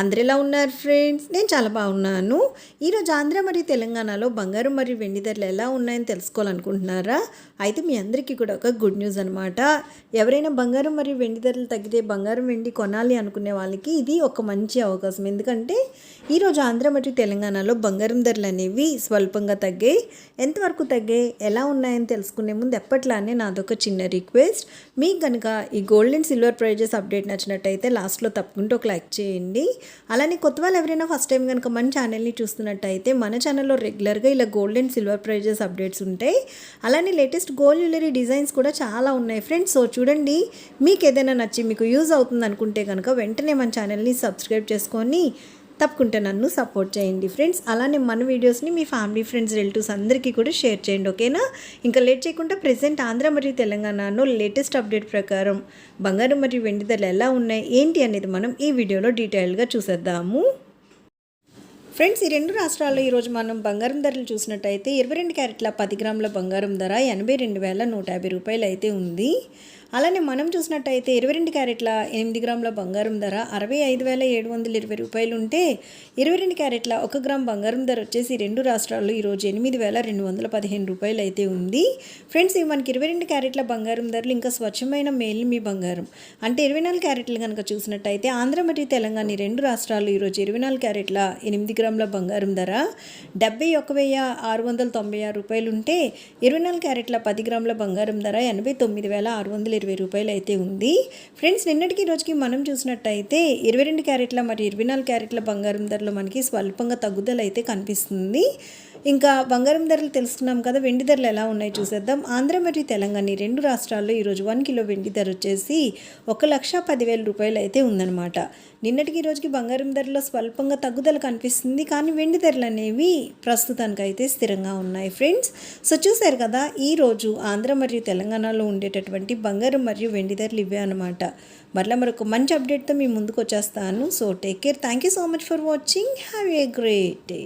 అందరు ఎలా ఉన్నారు ఫ్రెండ్స్ నేను చాలా బాగున్నాను. ఈరోజు ఆంధ్ర మరియు తెలంగాణలో బంగారం మరియు వెండి ధరలు ఎలా ఉన్నాయని తెలుసుకోవాలనుకుంటున్నారా? అయితే మీ అందరికీ కూడా ఒక గుడ్ న్యూస్ అనమాట ఎవరైనా బంగారం మరియు వెండి ధరలు తగ్గితే బంగారం వెండి కొనాలి అనుకునే వాళ్ళకి ఇది ఒక మంచి అవకాశం. ఎందుకంటే ఈరోజు ఆంధ్ర మరియు తెలంగాణలో బంగారం ధరలు అనేవి స్వల్పంగా తగ్గాయి. ఎంతవరకు తగ్గాయి ఎలా ఉన్నాయని తెలుసుకునే ముందు ఎప్పట్లానే నాదొక చిన్న రిక్వెస్ట్ మీకు కనుక ఈ gold and silver prizes update నచ్చినట్టయితే లాస్ట్లో తప్పకుండా ఒక లైక్ చేయండి. అలానే కొత్త వాళ్ళు ఎవరైనా ఫస్ట్ టైం కనుక మన ఛానల్ని చూస్తున్నట్టయితే మన ఛానల్లో రెగ్యులర్గా ఇలా gold and silver prizes updates ఉంటాయి. అలానే లేటెస్ట్ గోల్డ్ జ్యువెలరీ డిజైన్స్ కూడా చాలా ఉన్నాయి. ఫ్రెండ్స్ సో చూడండి మీకు ఏదైనా నచ్చి మీకు యూజ్ అవుతుంది అనుకుంటే కనుక వెంటనే మన ఛానల్ని సబ్స్క్రైబ్ చేసుకొని తప్పకుండా నన్ను సపోర్ట్ చేయండి ఫ్రెండ్స్. అలానే మన వీడియోస్ని మీ ఫ్యామిలీ ఫ్రెండ్స్ రిలేటివ్స్ అందరికీ కూడా షేర్ చేయండి ఓకేనా? ఇంకా లేట్ చేయకుండా ప్రజెంట్ ఆంధ్ర మరియు తెలంగాణలో లేటెస్ట్ అప్డేట్ ప్రకారం బంగారం మరియు వెండి ధరలు ఎలా ఉన్నాయి ఏంటి అనేది మనం ఈ వీడియోలో డీటెయిల్గా చూసేద్దాము. ఫ్రెండ్స్ ఈ రెండు రాష్ట్రాల్లో ఈరోజు మనం బంగారం ధరలు చూసినట్టయితే ఇరవై రెండు క్యారెట్ల పది గ్రాముల బంగారం ధర ఎనభై రెండు వేల నూట యాభై రూపాయలు అయితే ఉంది. అలానే మనం చూసినట్టయితే ఇరవై రెండు క్యారెట్ల ఎనిమిది గ్రాముల బంగారం ధర అరవై ఐదు వేల ఏడు వందల ఇరవై రూపాయలు ఉంటే ఇరవై రెండు క్యారెట్ల ఒక గ్రామ్ బంగారం ధర వచ్చేసి రెండు రాష్ట్రాల్లో ఈరోజు ఎనిమిది వేల రెండు వందల పదిహేను రూపాయలు అయితే ఉంది. ఫ్రెండ్స్ ఇవి మనకి ఇరవై రెండు క్యారెట్ల బంగారం ధరలు ఇంకా స్వచ్ఛమైన మేలు మీ బంగారం. అంటే ఇరవై నాలుగు క్యారెట్లు కనుక చూసినట్టయితే ఆంధ్ర మరియు తెలంగాణ ఈ రెండు రాష్ట్రాలు ఈరోజు ఇరవై నాలుగు క్యారెట్ల ఎనిమిది గ్రాముల బంగారం ధర డెబ్బై ఒక వెయ్యి ఆరు వందల తొంభై ఆరు రూపాయలు ఉంటే ఇరవై నాలుగు క్యారెట్ల పది గ్రాముల బంగారం ధర ఎనభై తొమ్మిది వేల ఆరు వందల ఇరవై రూపాయలు అయితే ఉంది. ఫ్రెండ్స్ నిన్నటికి రోజుకి మనం చూసినట్టయితే ఇరవై రెండు క్యారెట్ల మరియు ఇరవై నాలుగు క్యారెట్ల బంగారం ధరలో మనకి స్వల్పంగా తగ్గుదల అయితే కనిపిస్తుంది. ఇంకా బంగారం ధరలు తెలుసుకున్నాం కదా వెండి ధరలు ఎలా ఉన్నాయి చూసేద్దాం. ఆంధ్ర మరియు తెలంగాణ ఈ రెండు రాష్ట్రాల్లో ఈరోజు వన్ కిలో వెండి ధర వచ్చేసి ఒక లక్ష పదివేల రూపాయలు అయితే ఉందన్నమాట. నిన్నటికి రోజుకి బంగారం ధరలో స్వల్పంగా తగ్గుదల కనిపిస్తుంది. కానీ వెండి ధరలు అనేవి ప్రస్తుతానికి అయితే స్థిరంగా ఉన్నాయి ఫ్రెండ్స్. సో చూశారు కదా ఈరోజు ఆంధ్ర మరియు తెలంగాణలో ఉండేటటువంటి బంగారం మరియు వెండి ధరలు ఇవే అనమాట మరలా మరొక మంచి అప్డేట్తో మీ ముందుకు వచ్చేస్తాను. So take care. Thank you so much for watching. Have a great day.